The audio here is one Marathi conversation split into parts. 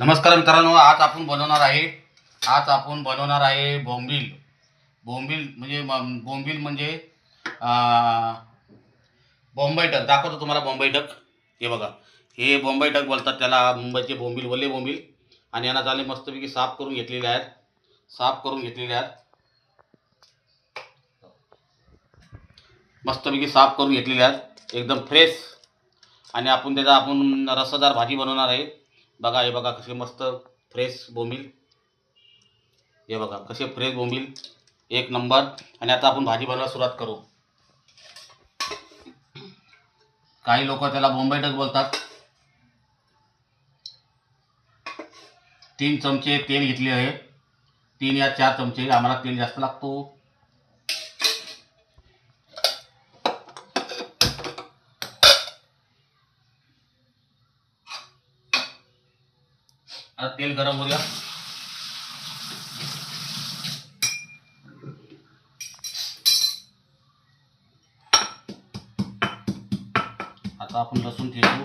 नमस्कार मित्रांनो आज आपण बनवणार आहे आज आपण बनवणार आहे बोंबील. बोंबील म्हणजे म- बोंबील म्हणजे बॉम्बई डक. दाखवतो तुम्हाला बॉम्बई डक. हे बघा. हे बॉम्बई डक बोलतात त्याला. मुंबईचे बोंबील वल्ले बोंबील. आणि यांना झाले मस्तपैकी साफ करून घेतलेले आहेत. साफ करून घेतलेले आहेत. मस्तपैकी साफ करून घेतलेले आहेत. एकदम फ्रेश आणि आपण त्याचा आपण रसदार भाजी बनवणार आहे. बघा हे बघा कसे मस्त फ्रेश बोंबील. हे बघा कसे फ्रेश बोंबील. एक नंबर आणि आता आपण भाजी बनवायला सुरुवात करू. काही लोक त्याला बोंबई डक बोलतात. तीन चमचे तेल घेतले आहे. तीन या चार चमचे. आम्हाला तेल जास्त लागतो. आता तेल गरम होऊया आता आपण लसूण ठेवू.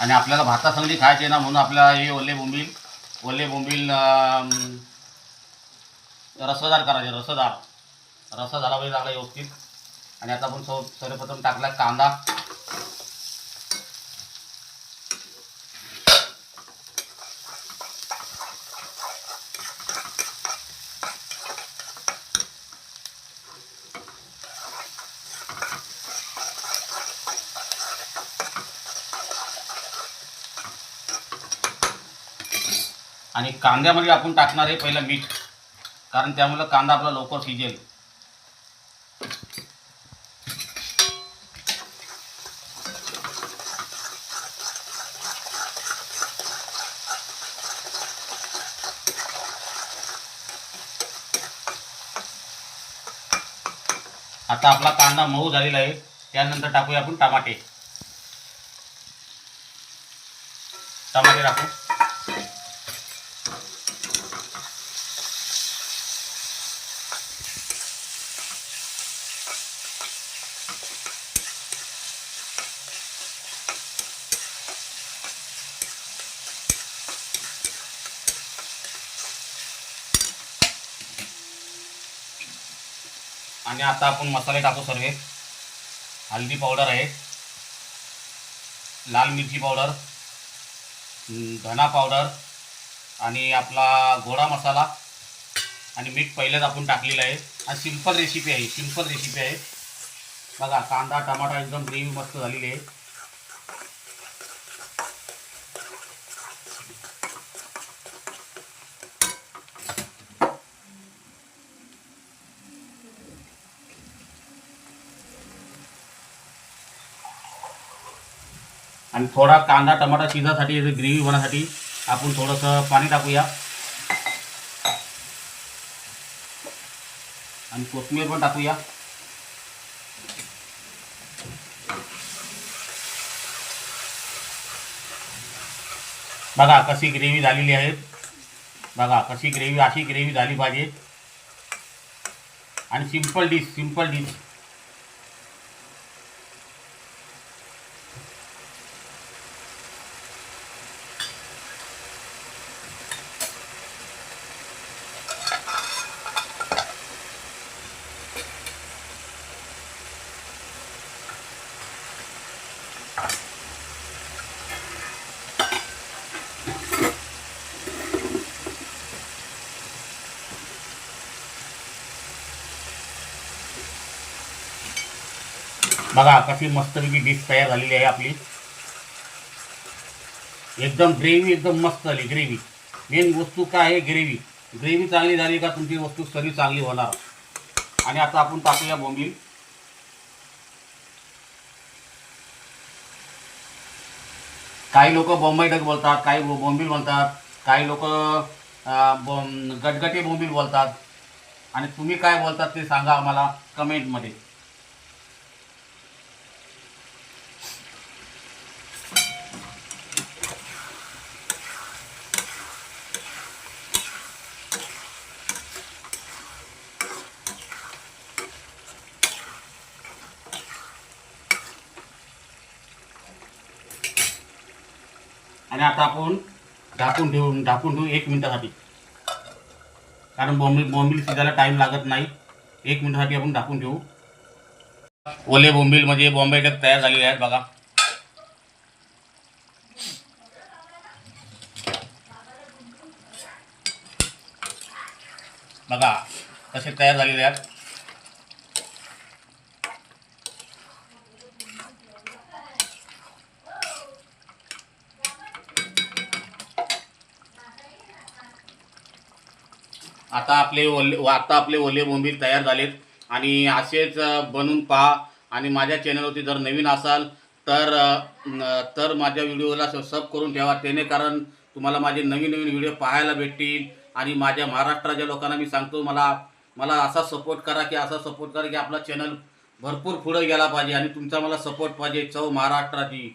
आणि आपल्याला भातासंगली खायचे ना म्हणून आपल्याला हे ओले बोंबील ओले बोंबील अं, रसदार करायचे रसदार. रसा झाला पाहिजे चांगला व्यवस्थित. आणि आता आपण सर्व सर्वप्रथम टाकला कांदा. आणि कांद्यामध्ये आपण टाकणार आहे पहिलं मीठ. कारण त्यामुळे कांदा आपला लवकर शिजेल. आता आपला कांदा मऊ झालेला आहे. त्यानंतर टाकूया आपण टमाटे. टमाटे टाकू आणि आता आपण मसाले टाकू सर्व. हल्दी पावडर आहे. लाल मिरची पावडर धना पावडर आणि आपला गोडा मसाला आणि मीठ पहिलेच आपण टाकलेलं आहे. आणि सिंपल रेसिपी आहे सिंपल रेसिपी आहे. बघा कांदा टमाटा एकदम ग्रेव्ही मस्त झालेली आहे. आणि थोडा कांदा टमाटा शिजासाठी ग्रेव्ही होण्यासाठी आपण थोडंसं पाणी टाकूया. आणि कोथिंबीर पण टाकूया. बघा कशी ग्रेव्ही झालेली आहे. बघा कशी ग्रेव्ही अशी ग्रेव्ही झाली पाहिजे. आणि सिंपल डिश सिंपल डिश बघा कशी मस्तपैकी डिश तयार झालेली आहे आपली. एकदम ग्रेव्ही एकदम मस्त झाली ग्रेव्ही मेन वस्तू काय आहे? ग्रेव्ही ग्रेव्ही चांगली झाली का तुमची वस्तू? सगळी चांगली होणार. आणि आता आपण टाकूया बोंबील. काही लोक बोंबई डग बोलतात काही बोंबील बोलतात काही लोक गटगटे बोंबील बोलतात. आणि तुम्ही काय बोलतात ते सांगा आम्हाला कमेंटमध्ये. आणि आता आपण ढाकून ठेवून ढाकून ठेवू एक मिनिटासाठी. कारण बोंबील बोंबील शिजायला टाईम लागत नाही. एक मिनिटासाठी आपण ढाकून ठेवू. ओले बोंबील म्हणजे बॉम्बे डक तयार झालेले आहेत बघा. बघा तसे तयार झालेले आहेत. आता आपले ओले आता आपले ओले बोंबील तयार झालेत. आणि असेच बनवून पहा. आणि माझ्या चॅनलवरती जर नवीन असाल तर तर माझ्या व्हिडिओला सब करून ठेवा. त्याने कारण तुम्हाला माझे नवीन नवीन व्हिडिओ पाहायला भेटतील. आणि माझ्या महाराष्ट्राच्या लोकांना मी सांगतो मला मला असा सपोर्ट करा की असा सपोर्ट करा की आपला चॅनल भरपूर पुढे गेला पाहिजे. आणि तुमचा मला सपोर्ट पाहिजे. चव महाराष्ट्राची.